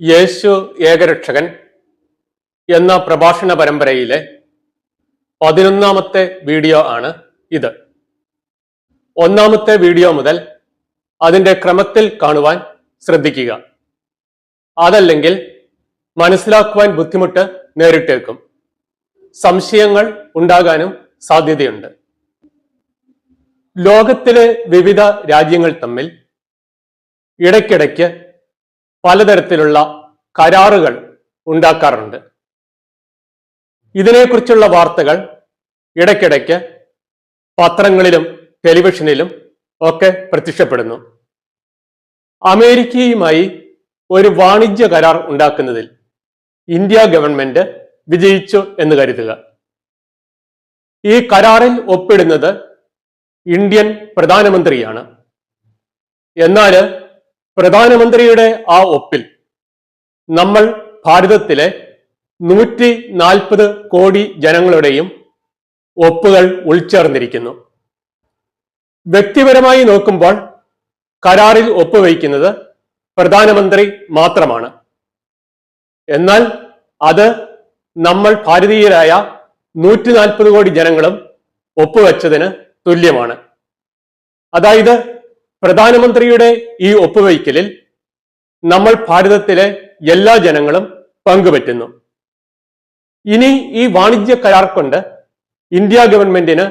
യേശു ഏകരക്ഷകൻ എന്ന പ്രഭാഷണ പരമ്പരയിലെ പതിനൊന്നാമത്തെ വീഡിയോ ആണ് ഇത്. ഒന്നാമത്തെ വീഡിയോ മുതൽ അതിന്റെ ക്രമത്തിൽ കാണുവാൻ ശ്രദ്ധിക്കുക. അതല്ലെങ്കിൽ മനസ്സിലാക്കുവാൻ ബുദ്ധിമുട്ട് നേരിട്ടേക്കും. സംശയങ്ങൾ ഉണ്ടാകാനും സാധ്യതയുണ്ട്. ലോകത്തിലെ വിവിധ രാജ്യങ്ങൾ തമ്മിൽ ഇടയ്ക്കിടയ്ക്ക് പലതരത്തിലുള്ള കരാറുകൾ ഉണ്ടാക്കാറുണ്ട്. ഇതിനെക്കുറിച്ചുള്ള വാർത്തകൾ ഇടയ്ക്കിടയ്ക്ക് പത്രങ്ങളിലും ടെലിവിഷനിലും ഒക്കെ പ്രത്യക്ഷപ്പെടുന്നു. അമേരിക്കയുമായി ഒരു വാണിജ്യ കരാർ ഉണ്ടാക്കുന്നതിൽ ഇന്ത്യ ഗവൺമെന്റ് വിജയിച്ചു എന്ന് കരുതുക. ഈ കരാറിൽ ഒപ്പിടുന്നത് ഇന്ത്യൻ പ്രധാനമന്ത്രിയാണ്. എന്നാൽ പ്രധാനമന്ത്രിയുടെ ആ ഒപ്പിൽ നമ്മൾ ഭാരതത്തിലെ നൂറ്റി നാൽപ്പത് കോടി ജനങ്ങളുടെയും ഒപ്പുകൾ ഉൾച്ചേർന്നിരിക്കുന്നു. വ്യക്തിപരമായി നോക്കുമ്പോൾ കരാറിൽ ഒപ്പുവയ്ക്കുന്നത് പ്രധാനമന്ത്രി മാത്രമാണ്. എന്നാൽ അത് നമ്മൾ ഭാരതീയരായ നൂറ്റി നാൽപ്പത് കോടി ജനങ്ങളും ഒപ്പുവെച്ചതിന് തുല്യമാണ്. അതായത് പ്രധാനമന്ത്രിയുടെ ഈ ഒപ്പുവയ്ക്കലിൽ നമ്മൾ ഭാരതത്തിലെ എല്ലാ ജനങ്ങളും പങ്കുപറ്റുന്നു. ഇനി ഈ വാണിജ്യ കരാർ കൊണ്ട് ഇന്ത്യ ഗവൺമെന്റിന്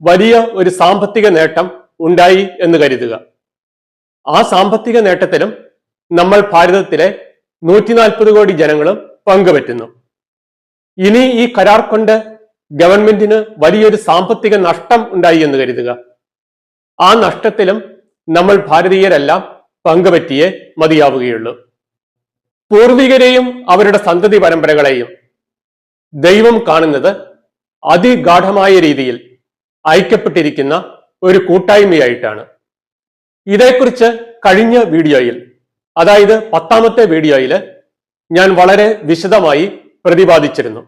വലിയ ഒരു സാമ്പത്തിക നേട്ടം ഉണ്ടായി എന്ന് കരുതുക. ആ സാമ്പത്തിക നേട്ടത്തിലും നമ്മൾ ഭാരതത്തിലെ നൂറ്റി നാൽപ്പത് കോടി ജനങ്ങളും പങ്കുപറ്റുന്നു. ഇനി ഈ കരാർ കൊണ്ട് ഗവൺമെന്റിന് വലിയൊരു സാമ്പത്തിക നഷ്ടം ഉണ്ടായി എന്ന് കരുതുക. ആ നഷ്ടത്തിലും നമ്മൾ ഭാരതീയരെല്ലാം പങ്കുപറ്റിയേ മതിയാവുകയുള്ളൂ. പൂർവികരെയും അവരുടെ സന്തതി പരമ്പരകളെയും ദൈവം കാണുന്നത് അതിഗാഠമായ രീതിയിൽ ഐക്യപ്പെട്ടിരിക്കുന്ന ഒരു കൂട്ടായ്മയായിട്ടാണ്. ഇതേക്കുറിച്ച് കഴിഞ്ഞ വീഡിയോയിൽ അതായത് പത്താമത്തെ വീഡിയോയിൽ ഞാൻ വളരെ വിശദമായി പ്രതിപാദിച്ചിരുന്നു.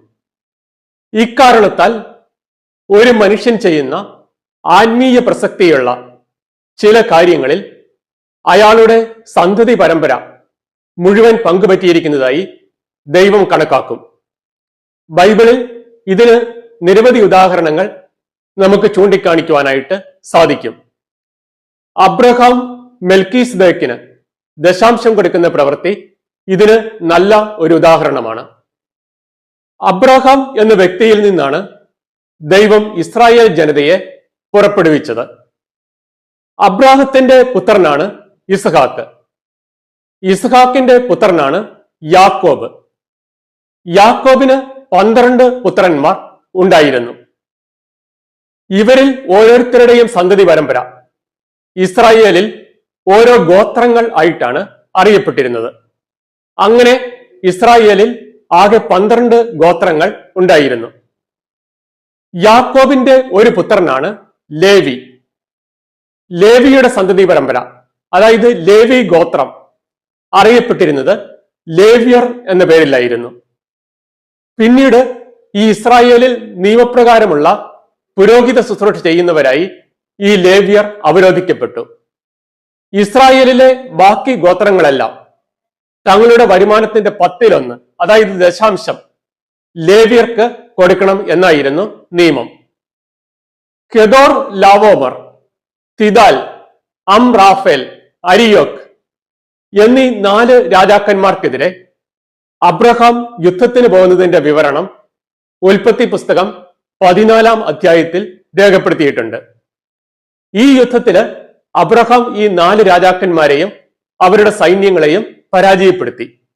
ഇക്കാരണത്താൽ ഒരു മനുഷ്യൻ ചെയ്യുന്ന ആത്മീയ പ്രസക്തിയുള്ള ചില കാര്യങ്ങളിൽ അയാളുടെ സന്തതി പരമ്പര മുഴുവൻ പങ്കുപറ്റിയിരിക്കുന്നതായി ദൈവം കണക്കാക്കും. ബൈബിളിൽ ഇതിന് നിരവധി ഉദാഹരണങ്ങൾ നമുക്ക് ചൂണ്ടിക്കാണിക്കുവാനായിട്ട് സാധിക്കും. അബ്രഹാം മെൽക്കീസ് ദേക്കിന് ദശാംശം കൊടുക്കുന്ന പ്രവൃത്തി ഇതിന് നല്ല ഒരു ഉദാഹരണമാണ്. അബ്രഹാം എന്ന വ്യക്തിയിൽ നിന്നാണ് ദൈവം ഇസ്രായേൽ ജനതയെ പുറപ്പെടുവിച്ചത്. അബ്രാഹത്തിന്റെ പുത്രനാണ് ഇസ്ഹാക്ക്. ഇസ്ഹാക്കിന്റെ പുത്രനാണ് യാക്കോബ്. യാക്കോബിന് പന്ത്രണ്ട് പുത്രന്മാർ ഉണ്ടായിരുന്നു. ഇവരിൽ ഓരോരുത്തരുടെയും സന്തതി പരമ്പര. ഇസ്രായേലിൽ ഓരോ ഗോത്രങ്ങൾ ആയിട്ടാണ് അറിയപ്പെട്ടിരുന്നത്. അങ്ങനെ ഇസ്രായേലിൽ ആകെ പന്ത്രണ്ട് ഗോത്രങ്ങൾ ഉണ്ടായിരുന്നു. യാക്കോബിന്റെ ഒരു പുത്രനാണ് ലേവി. ലേവിയുടെ സന്തതി പരമ്പര. അതായത് ലേവി ഗോത്രം. അറിയപ്പെട്ടിരുന്നത് ലേവിയർ എന്ന പേരിലായിരുന്നു. പിന്നീട് ഈ ഇസ്രായേലിൽ നിയമപ്രകാരമുള്ള പുരോഹിത ശുശ്രൂഷ ചെയ്യുന്നവരായി ഈ ലേവ്യർ അവരോധിക്കപ്പെട്ടു. ഇസ്രായേലിലെ ബാക്കി ഗോത്രങ്ങളെല്ലാം തങ്ങളുടെ വരുമാനത്തിന്റെ പത്തിലൊന്ന് അതായത് ദശാംശം ലേവ്യർക്ക് കൊടുക്കണം എന്നായിരുന്നു നിയമം. കെദോർ ലാവോമർ തിദാൽ അം റാഫേൽ അരിയോക് എന്നീ നാല് രാജാക്കന്മാർക്കെതിരെ അബ്രഹാം യുദ്ധത്തിന് പോകുന്നതിന്റെ വിവരണം ഉൽപ്പത്തി പുസ്തകം പതിനാലാം അധ്യായത്തിൽ രേഖപ്പെടുത്തിയിട്ടുണ്ട്. ഈ യുദ്ധത്തിൽ അബ്രഹാം ഈ നാല് രാജാക്കന്മാരെയും അവരുടെ സൈന്യങ്ങളെയും പരാജയപ്പെടുത്തി.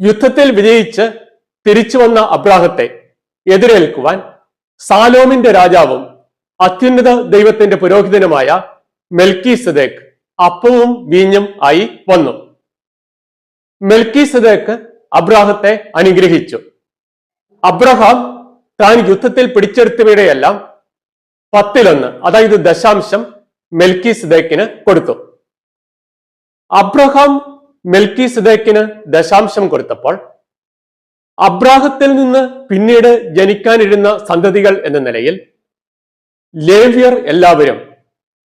യുദ്ധത്തിൽ വിജയിച്ച് തിരിച്ചു വന്ന അബ്രാഹത്തെ എതിരേൽക്കുവാൻ സാലോമിന്റെ രാജാവും അത്യുന്നത ദൈവത്തിന്റെ പുരോഹിതനുമായ മെൽക്കി സദേക്ക് അപ്പവും വീഞ്ഞും ആയി വന്നു. മെൽക്കി സദേക്ക് അബ്രാഹത്തെ അനുഗ്രഹിച്ചു. അബ്രഹാം താൻ യുദ്ധത്തിൽ പിടിച്ചെടുത്തവയുടെയെല്ലാം പത്തിലൊന്ന് അതായത് ദശാംശം മെൽക്കി സിദേക്കിന് കൊടുത്തു. അബ്രഹാം മെൽക്കി സിദേക്കിന് ദശാംശം കൊടുത്തപ്പോൾ അബ്രാഹത്തിൽ നിന്ന് പിന്നീട് ജനിക്കാനിരുന്ന സന്തതികൾ എന്ന നിലയിൽ ലേവ്യർ എല്ലാവരും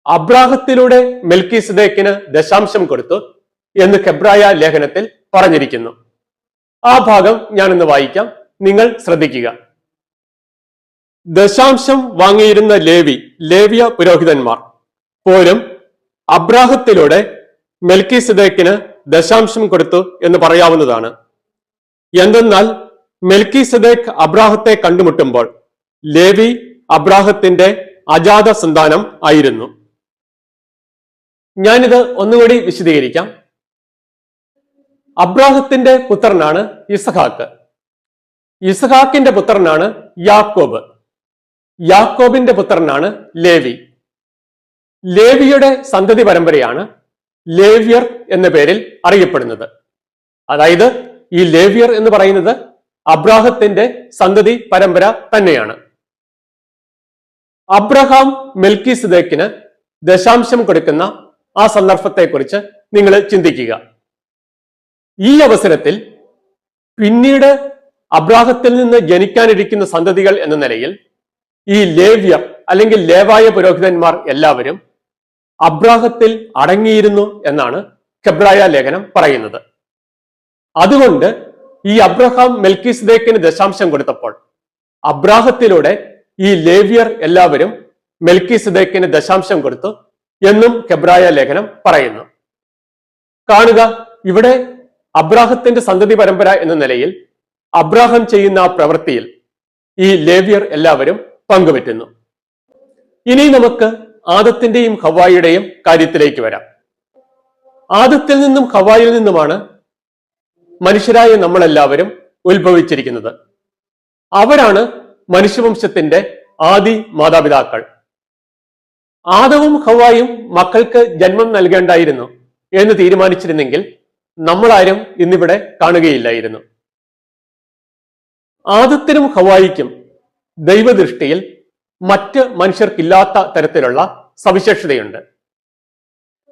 അബ്രാഹത്തിലൂടെ മെൽക്കി സിദേക്കിന് ദശാംശം കൊടുത്തു എന്ന് കെബ്രായ ലേഖനത്തിൽ പറഞ്ഞിരിക്കുന്നു. ആ ഭാഗം ഞാൻ ഇന്ന് വായിക്കാം. നിങ്ങൾ ശ്രദ്ധിക്കുക. ദശാംശം വാങ്ങിയിരുന്ന ലേവി ലേവിയ പുരോഹിതന്മാർ പോലും അബ്രാഹത്തിലൂടെ മെൽക്കി സിദേക്കിന് ദശാംശം കൊടുത്തു എന്ന് പറയാവുന്നതാണ്. എന്തെന്നാൽ മെൽക്കി സിദേക്ക് അബ്രാഹത്തെ കണ്ടുമുട്ടുമ്പോൾ ലേവി അബ്രാഹത്തിന്റെ അജാത സന്താനം ആയിരുന്നു. ഞാനിത് ഒന്നുകൂടി വിശദീകരിക്കാം. അബ്രാഹത്തിന്റെ പുത്രനാണ് ഇസഹാക്ക്. ഇസഹാക്കിന്റെ പുത്രനാണ് യാക്കോബ്. യാക്കോബിന്റെ പുത്രനാണ് ലേവി. ലേവിയുടെ സന്തതി പരമ്പരയാണ് ലേവ്യർ എന്ന പേരിൽ അറിയപ്പെടുന്നത്. അതായത് ഈ ലേവ്യർ എന്ന് പറയുന്നത് അബ്രാഹത്തിന്റെ സന്തതി പരമ്പര തന്നെയാണ്. അബ്രഹാം മെൽക്കി സുദേക്കിന് ദശാംശം കൊടുക്കുന്ന ആ സന്ദർഭത്തെക്കുറിച്ച് നിങ്ങൾ ചിന്തിക്കുക. ഈ അവസരത്തിൽ പിന്നീട് അബ്രാഹത്തിൽ നിന്ന് ജനിക്കാനിരിക്കുന്ന സന്തതികൾ എന്ന നിലയിൽ ഈ ലേവ്യർ അല്ലെങ്കിൽ ലേവായ പുരോഹിതന്മാർ എല്ലാവരും അബ്രാഹത്തിൽ അടങ്ങിയിരുന്നു എന്നാണ് കെബ്രായ ലേഖനം പറയുന്നത്. അതുകൊണ്ട് ഈ അബ്രഹാം മെൽക്കിസ്ദേക്കിന് ദശാംശം കൊടുത്തപ്പോൾ അബ്രാഹത്തിലൂടെ ഈ ലേവ്യർ എല്ലാവരും മെൽക്കി സിദേക്കിന് ദശാംശം കൊടുത്തു എന്നും കെബ്രായ ലേഖനം പറയുന്നു. കാണുക ഇവിടെ അബ്രാഹത്തിന്റെ സന്തതി പരമ്പര എന്ന നിലയിൽ അബ്രാഹം ചെയ്യുന്ന പ്രവൃത്തിയിൽ ഈ ലേവ്യർ എല്ലാവരും പങ്കുവറ്റുന്നു. ഇനി നമുക്ക് ആദത്തിന്റെയും ഹവായിയുടെയും കാര്യത്തിലേക്ക് വരാം. ആദത്തിൽ നിന്നും ഹവായിൽ നിന്നുമാണ് മനുഷ്യരായ നമ്മളെല്ലാവരും ഉത്ഭവിച്ചിരിക്കുന്നത്. അവരാണ് മനുഷ്യവംശത്തിന്റെ ആദി മാതാപിതാക്കൾ. ആദവും ഹവായും മക്കൾക്ക് ജന്മം നൽകേണ്ടായിരുന്നു എന്ന് തീരുമാനിച്ചിരുന്നെങ്കിൽ നമ്മളാരും ഇന്നിവിടെ കാണുകയില്ലായിരുന്നു. ആദത്തിനും ഹവായിക്കും ദൈവദൃഷ്ടിയിൽ മറ്റ് മനുഷ്യർക്കില്ലാത്ത തരത്തിലുള്ള സവിശേഷതയുണ്ട്.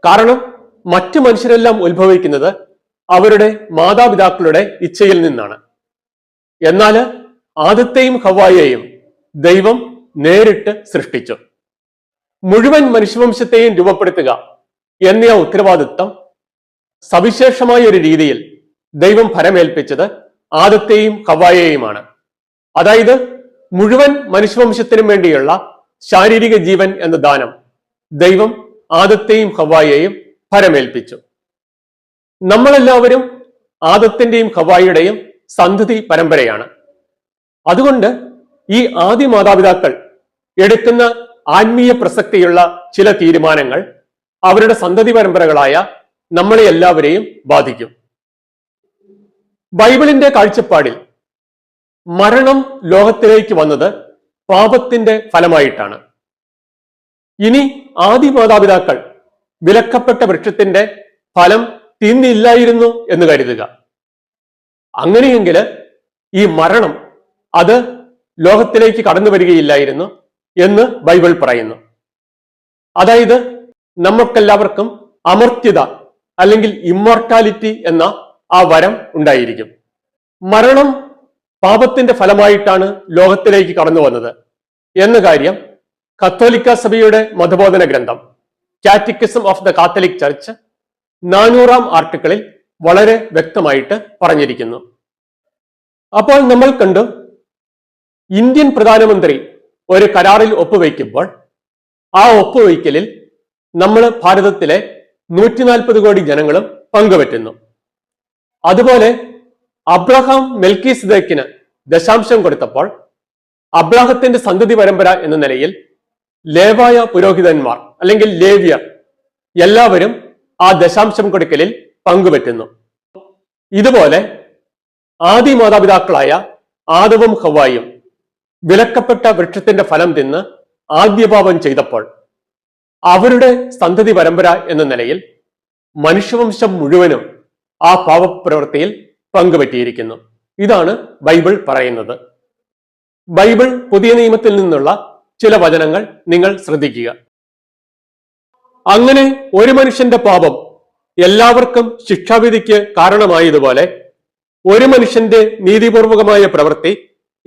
കാരണം മറ്റു മനുഷ്യരെല്ലാം ഉത്ഭവിക്കുന്നത് അവരുടെ മാതാപിതാക്കളുടെ ഇച്ഛയിൽ നിന്നാണ്. എന്നാൽ ആദത്തെയും ഹവായെയും ദൈവം നേരിട്ട് സൃഷ്ടിച്ചു. മുഴുവൻ മനുഷ്യവംശത്തെയും രൂപപ്പെടുത്തുക എന്ന ഉത്തരവാദിത്വം സവിശേഷമായ ഒരു രീതിയിൽ ദൈവം ഫലമേൽപ്പിച്ചത് ആദത്തെയും ഹവായെയുമാണ് അതായത് മുഴുവൻ മനുഷ്യവംശത്തിനും വേണ്ടിയുള്ള ശാരീരിക ജീവൻ എന്ന ദാനം ദൈവം ആദത്തെയും ഹവായെയും ഫലമേൽപ്പിച്ചു നമ്മളെല്ലാവരും ആദത്തിന്റെയും ഹവായിയുടെയും സന്തതി പരമ്പരയാണ്. അതുകൊണ്ട് ഈ ആദ്യ മാതാപിതാക്കൾ എടുക്കുന്ന ആത്മീയ പ്രസക്തിയുള്ള ചില തീരുമാനങ്ങൾ അവരുടെ സന്തതി പരമ്പരകളായ നമ്മളെ എല്ലാവരെയും ബാധിക്കും. ബൈബിളിന്റെ കാഴ്ചപ്പാടിൽ മരണം ലോകത്തിലേക്ക് വന്നത് പാപത്തിന്റെ ഫലമായിട്ടാണ്. ഇനി ആദി മാതാപിതാക്കൾ വിലക്കപ്പെട്ട വൃക്ഷത്തിന്റെ ഫലം തിന്നില്ലായിരുന്നു എന്ന് കരുതുക. അങ്ങനെയെങ്കിൽ ഈ മരണം അത് ലോകത്തിലേക്ക് കടന്നു വരികയില്ലായിരുന്നു എന്ന് ബൈബിൾ പറയുന്നു. അതായത് നമുക്കെല്ലാവർക്കും അമർത്യത അല്ലെങ്കിൽ ഇമ്മോർട്ടാലിറ്റി എന്ന ആ വരം ഉണ്ടായിരിക്കും. മരണം പാപത്തിന്റെ ഫലമായിട്ടാണ് ലോകത്തിലേക്ക് കടന്നു വന്നത്. എന്ന കാര്യം കത്തോലിക്ക സഭയുടെ മതബോധന ഗ്രന്ഥം catechism of the Catholic church നാനൂറാം ആർട്ടിക്കിളിൽ വളരെ വ്യക്തമായിട്ട് പറഞ്ഞിരിക്കുന്നു. അപ്പോൾ നമ്മൾ കണ്ടു ഇന്ത്യൻ പ്രധാനമന്ത്രി ഒരു കരാറിൽ ഒപ്പുവയ്ക്കുമ്പോൾ ആ ഒപ്പുവയ്ക്കലിൽ നമ്മൾ ഭാരതത്തിലെ നൂറ്റി നാൽപ്പത് കോടി ജനങ്ങളും പങ്കുപറ്റുന്നു അതുപോലെ അബ്രഹാം മെൽക്കിസ്ദേക്കിന് ദശാംശം കൊടുത്തപ്പോൾ അബ്രാഹത്തിന്റെ സന്തതി പരമ്പര എന്ന നിലയിൽ ലേവായ പുരോഹിതന്മാർ അല്ലെങ്കിൽ ലേവ്യർ എല്ലാവരും ആ ദശാംശം കൊടുക്കലിൽ പങ്കുപറ്റുന്നു ഇതുപോലെ ആദി മാതാപിതാക്കളായ ആദവും ഹവായും വിലക്കപ്പെട്ട വൃക്ഷത്തിന്റെ ഫലം തിന്ന് ആദ്യപാപം ചെയ്തപ്പോൾ അവരുടെ സന്തതി പരമ്പര എന്ന നിലയിൽ മനുഷ്യവംശം മുഴുവനും ആ പാപപ്രവൃത്തിയിൽ പങ്കുപറ്റിയിരിക്കുന്നു. ഇതാണ് ബൈബിൾ പറയുന്നത്. ബൈബിൾ പുതിയ നിയമത്തിൽ നിന്നുള്ള ചില വചനങ്ങൾ നിങ്ങൾ ശ്രദ്ധിക്കുക. അങ്ങനെ ഒരു മനുഷ്യന്റെ പാപം എല്ലാവർക്കും ശിക്ഷാവിധിക്ക് കാരണമായതുപോലെ ഒരു മനുഷ്യന്റെ നീതിപൂർവകമായ പ്രവൃത്തി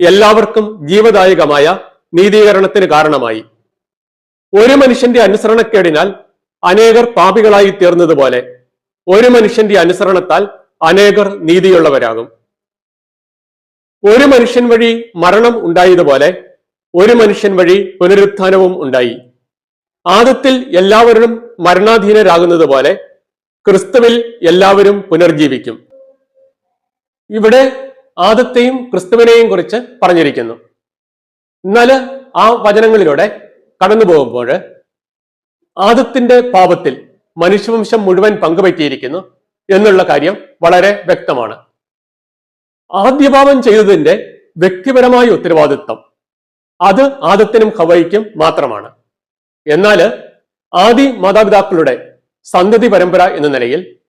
എല്ലാവർക്കും ജീവദായകമായ നീതീകരണത്തിന് കാരണമായി. ഒരു മനുഷ്യന്റെ അനുസരണക്കേടിനാൽ അനേകർ പാപികളായി തീർന്നതുപോലെ ഒരു മനുഷ്യന്റെ അനുസരണത്താൽ അനേകർ നീതിയുള്ളവരാകും. ഒരു മനുഷ്യൻ വഴി മരണം ഉണ്ടായതുപോലെ ഒരു മനുഷ്യൻ വഴി പുനരുത്ഥാനവും ഉണ്ടായി. ആദത്തിൽ എല്ലാവരും മരണാധീനരാകുന്നത് പോലെ ക്രിസ്തുവിൽ എല്ലാവരും പുനർജീവിക്കും. ഇവിടെ ആദത്തെയും ക്രിസ്തുവിനെയും കുറിച്ച് പറഞ്ഞിരിക്കുന്നു. എന്നാൽ ആ വചനങ്ങളിലൂടെ കടന്നു പോകുമ്പോൾ ആദത്തിന്റെ പാപത്തിൽ മനുഷ്യവംശം മുഴുവൻ പങ്കുപറ്റിയിരിക്കുന്നു എന്നുള്ള കാര്യം വളരെ വ്യക്തമാണ്. ആദ്യപാപം ചെയ്തതിന്റെ വ്യക്തിപരമായ ഉത്തരവാദിത്വം അത് ആദത്തിനും ഹവയ്ക്കും മാത്രമാണ്. എന്നാൽ ആദി മാതാപിതാക്കളുടെ സന്തതി പരമ്പര എന്ന നിലയിൽ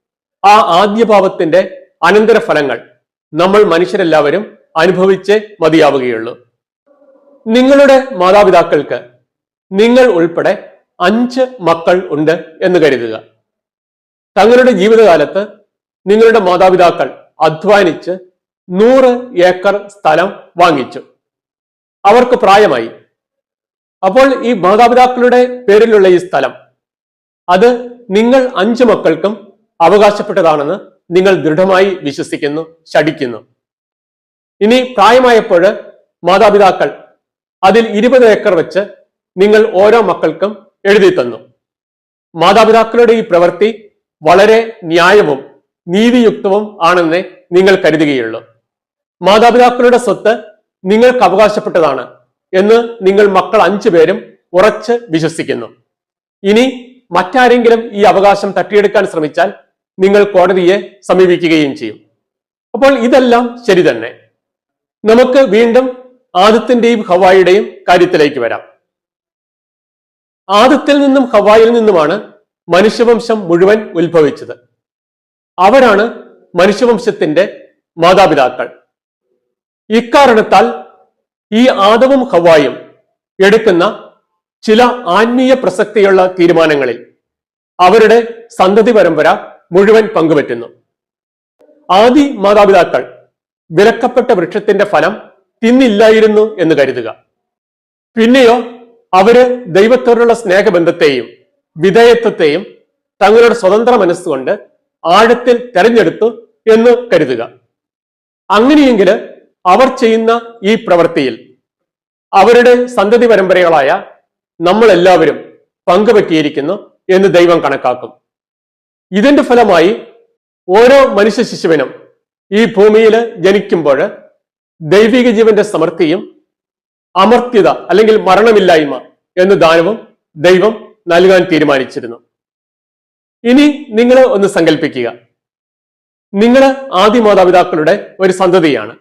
ആ ആദ്യപാപത്തിന്റെ അനന്തരഫലങ്ങൾ നമ്മൾ മനുഷ്യരെല്ലാവരും അനുഭവിച്ചേ മതിയാവുകയുള്ളൂ. നിങ്ങളുടെ മാതാപിതാക്കൾക്ക് നിങ്ങൾ ഉൾപ്പെടെ അഞ്ച് മക്കൾ ഉണ്ട് എന്ന് കരുതുക. തങ്ങളുടെ ജീവിതകാലത്ത് നിങ്ങളുടെ മാതാപിതാക്കൾ അധ്വാനിച്ച് നൂറ് ഏക്കർ സ്ഥലം വാങ്ങിച്ചു. അവർക്ക് പ്രായമായി. അപ്പോൾ ഈ മാതാപിതാക്കളുടെ പേരിലുള്ള ഈ സ്ഥലം അത് നിങ്ങൾ അഞ്ച് മക്കൾക്കും അവകാശപ്പെട്ടതാണെന്ന് നിങ്ങൾ ദൃഢമായി വിശ്വസിക്കുന്നു ശടിക്കുന്നു ഇനി പ്രായമായപ്പോൾ മാതാപിതാക്കൾ അതിൽ ഇരുപത് ഏക്കർ വെച്ച് നിങ്ങൾ ഓരോ മക്കൾക്കും എഴുതി തന്നു. മാതാപിതാക്കളുടെ ഈ പ്രവൃത്തി വളരെ ന്യായവും നീതിയുക്തവും ആണെന്ന് നിങ്ങൾ കരുതുകയുള്ളൂ. മാതാപിതാക്കളുടെ സ്വത്ത് നിങ്ങൾക്ക് അവകാശപ്പെട്ടതാണ് എന്ന് നിങ്ങൾ മക്കൾ അഞ്ചു പേരും ഉറച്ച് വിശ്വസിക്കുന്നു. ഇനി മറ്റാരെങ്കിലും ഈ അവകാശം തട്ടിയെടുക്കാൻ ശ്രമിച്ചാൽ നിങ്ങൾ കോടതിയെ സമീപിക്കുകയും ചെയ്യും. അപ്പോൾ ഇതെല്ലാം ശരി തന്നെ. നമുക്ക് വീണ്ടും ആദത്തിന്റെയും ഹവായിയുടെയും കാര്യത്തിലേക്ക് വരാം. ആദത്തിൽ നിന്നും ഹവായിൽ നിന്നുമാണ് മനുഷ്യവംശം മുഴുവൻ ഉത്ഭവിച്ചത്. അവരാണ് മനുഷ്യവംശത്തിന്റെ മാതാപിതാക്കൾ. ഇക്കാരണത്താൽ ഈ ആദവും ഹവായും എടുക്കുന്ന ചില ആത്മീയ പ്രസക്തിയുള്ള തീരുമാനങ്ങളിൽ അവരുടെ സന്തതി പരമ്പര മുഴുവൻ പങ്കുപറ്റുന്നു ആദി മാതാപിതാക്കൾ വിലക്കപ്പെട്ട വൃക്ഷത്തിന്റെ ഫലം തിന്നില്ലായിരുന്നു എന്ന് കരുതുക. പിന്നെയോ അവർ ദൈവത്തോടുള്ള സ്നേഹബന്ധത്തെയും വിധേയത്വത്തെയും തങ്ങളുടെ സ്വതന്ത്ര മനസ്സുകൊണ്ട് ആഴത്തിൽ തെരഞ്ഞെടുത്തു എന്ന് കരുതുക. അങ്ങനെയെങ്കിൽ അവർ ചെയ്യുന്ന ഈ പ്രവൃത്തിയിൽ അവരുടെ സന്തതി പരമ്പരകളായ നമ്മളെല്ലാവരും പങ്കുവെക്കിയിരിക്കുന്നു എന്ന് ദൈവം കണക്കാക്കും. ഇതിന്റെ ഫലമായി ഓരോ മനുഷ്യ ശിശുവിനും ഈ ഭൂമിയിൽ ജനിക്കുമ്പോൾ ദൈവിക ജീവന്റെ സമൃദ്ധിയും അമർത്യത അല്ലെങ്കിൽ മരണമില്ലായ്മ എന്ന ദാനവും ദൈവം നൽകാൻ തീരുമാനിച്ചിരുന്നു. ഇനി നിങ്ങൾ ഒന്ന് സങ്കല്പിക്കുക നിങ്ങൾ ആദി മാതാപിതാക്കളുടെ ഒരു സന്തതിയാണ്.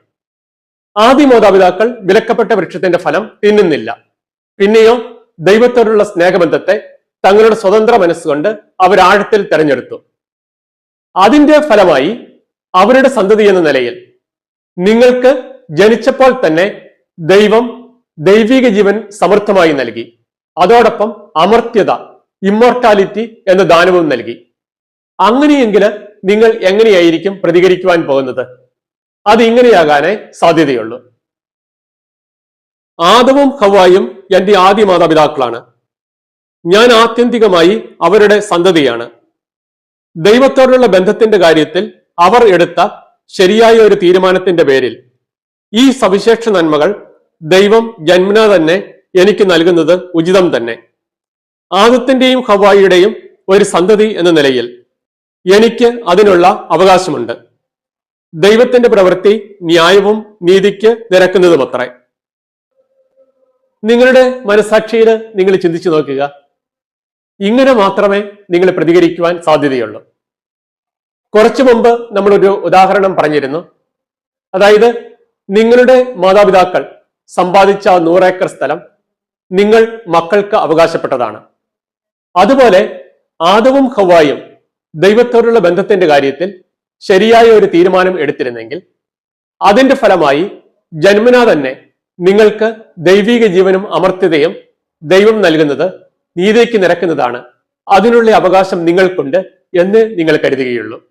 ആദി മാതാപിതാക്കൾ വിലക്കപ്പെട്ട വൃക്ഷത്തിന്റെ ഫലം തിന്നുന്നില്ല. പിന്നെയോ ദൈവത്തോടുള്ള സ്നേഹബന്ധത്തെ തങ്ങളുടെ സ്വതന്ത്ര മനസ്സുകൊണ്ട് അവർ ആഴത്തിൽ തെരഞ്ഞെടുത്തു. അതിന്റെ ഫലമായി അവരുടെ സന്തതി എന്ന നിലയിൽ നിങ്ങൾക്ക് ജനിച്ചപ്പോൾ തന്നെ ദൈവം ദൈവിക ജീവൻ സമൃദ്ധമായി നൽകി. അതോടൊപ്പം അമർത്യത ഇമ്മോർട്ടാലിറ്റി എന്ന ദാനവും നൽകി. അങ്ങനെയെങ്കിൽ നിങ്ങൾ എങ്ങനെയായിരിക്കും പ്രതികരിക്കുവാൻ പോകുന്നത്? അത് ഇങ്ങനെയാകാനേ സാധ്യതയുള്ളൂ. ആദവും ഹവായും എന്റെ ആദ്യ മാതാപിതാക്കളാണ്. ഞാൻ ആത്യന്തികമായി അവരുടെ സന്തതിയാണ്. ദൈവത്തോടുള്ള ബന്ധത്തിന്റെ കാര്യത്തിൽ അവർ എടുത്ത ശരിയായ ഒരു തീരുമാനത്തിന്റെ പേരിൽ ഈ സവിശേഷ നന്മകൾ ദൈവം ജന്മന തന്നെ എനിക്ക് നൽകുന്നത് ഉചിതം തന്നെ. ആദത്തിന്റെയും ഹവായിയുടെയും ഒരു സന്തതി എന്ന നിലയിൽ എനിക്ക് അതിനുള്ള അവകാശമുണ്ട്. ദൈവത്തിന്റെ പ്രവൃത്തി ന്യായവും നീതിക്ക് നിരക്കുന്നതുമത്രേ. നിങ്ങളുടെ മനസാക്ഷിയിൽ നിങ്ങൾ ചിന്തിച്ചു നോക്കുക. ഇങ്ങനെ മാത്രമേ നിങ്ങൾ പ്രതികരിക്കുവാൻ സാധ്യതയുള്ളൂ. കുറച്ചു മുമ്പ് നമ്മളൊരു ഉദാഹരണം പറഞ്ഞിരുന്നു. അതായത് നിങ്ങളുടെ മാതാപിതാക്കൾ സമ്പാദിച്ച നൂറേക്കർ സ്ഥലം നിങ്ങൾ മക്കൾക്ക് അവകാശപ്പെട്ടതാണ്. അതുപോലെ ആദവും ഹവായും ദൈവത്തോടുള്ള ബന്ധത്തിന്റെ കാര്യത്തിൽ ശരിയായ ഒരു തീരുമാനം എടുത്തിരുന്നെങ്കിൽ അതിന്റെ ഫലമായി ജന്മനാ തന്നെ നിങ്ങൾക്ക് ദൈവിക ജീവനും അമർത്യതയും ദൈവം നൽകുന്നത് നീതിക്ക് നിരക്കുന്നതാണ്. അതിനുള്ള അവകാശം നിങ്ങൾക്കുണ്ട് എന്ന് നിങ്ങൾ കരുതുകയുള്ളൂ.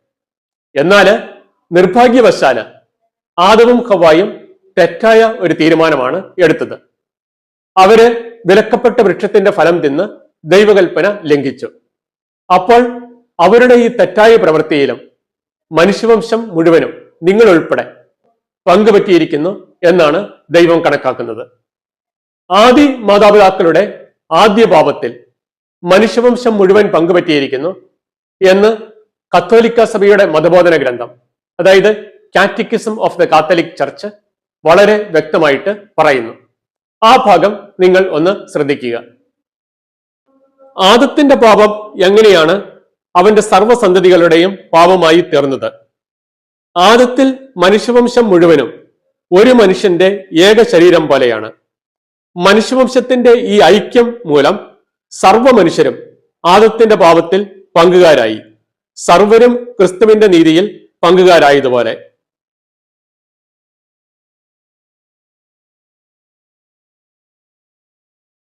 എന്നാൽ നിർഭാഗ്യവശാൽ ആദവും ഹവായും തെറ്റായ ഒരു തീരുമാനമാണ് എടുത്തത്. അവർ വിലക്കപ്പെട്ട വൃക്ഷത്തിന്റെ ഫലം തിന്ന് ദൈവകൽപ്പന ലംഘിച്ചു. അപ്പോൾ അവരുടെ ഈ തെറ്റായ പ്രവൃത്തിയിലും മനുഷ്യവംശം മുഴുവനും നിങ്ങൾ ഉൾപ്പെടെ പങ്കുപറ്റിയിരിക്കുന്നു എന്നാണ് ദൈവം കണക്കാക്കുന്നത്. ആദി മാതാപിതാക്കളുടെ ആദ്യ പാപത്തിൽ മനുഷ്യവംശം മുഴുവൻ പങ്കുപറ്റിയിരിക്കുന്നു എന്ന് കത്തോലിക്ക സഭയുടെ മതബോധന ഗ്രന്ഥം അതായത് catechism of the Catholic church വളരെ വ്യക്തമായിട്ട് പറയുന്നു. ആ ഭാഗം നിങ്ങൾ ഒന്ന് ശ്രദ്ധിക്കുക. ആദത്തിന്റെ പാപം എങ്ങനെയാണ് അവന്റെ സർവസന്തതികളുടെയും പാപമായി തീർന്നത്? ആദത്തിൽ മനുഷ്യവംശം മുഴുവനും ഒരു മനുഷ്യന്റെ ഏക ശരീരം പോലെയാണ്. മനുഷ്യവംശത്തിന്റെ ഈ ഐക്യം മൂലം സർവ മനുഷ്യരും ആദത്തിന്റെ പാപത്തിൽ പങ്കുകാരായി. സർവരും ക്രിസ്തുവിന്റെ നീതിയിൽ പങ്കുകാരായതുപോലെ.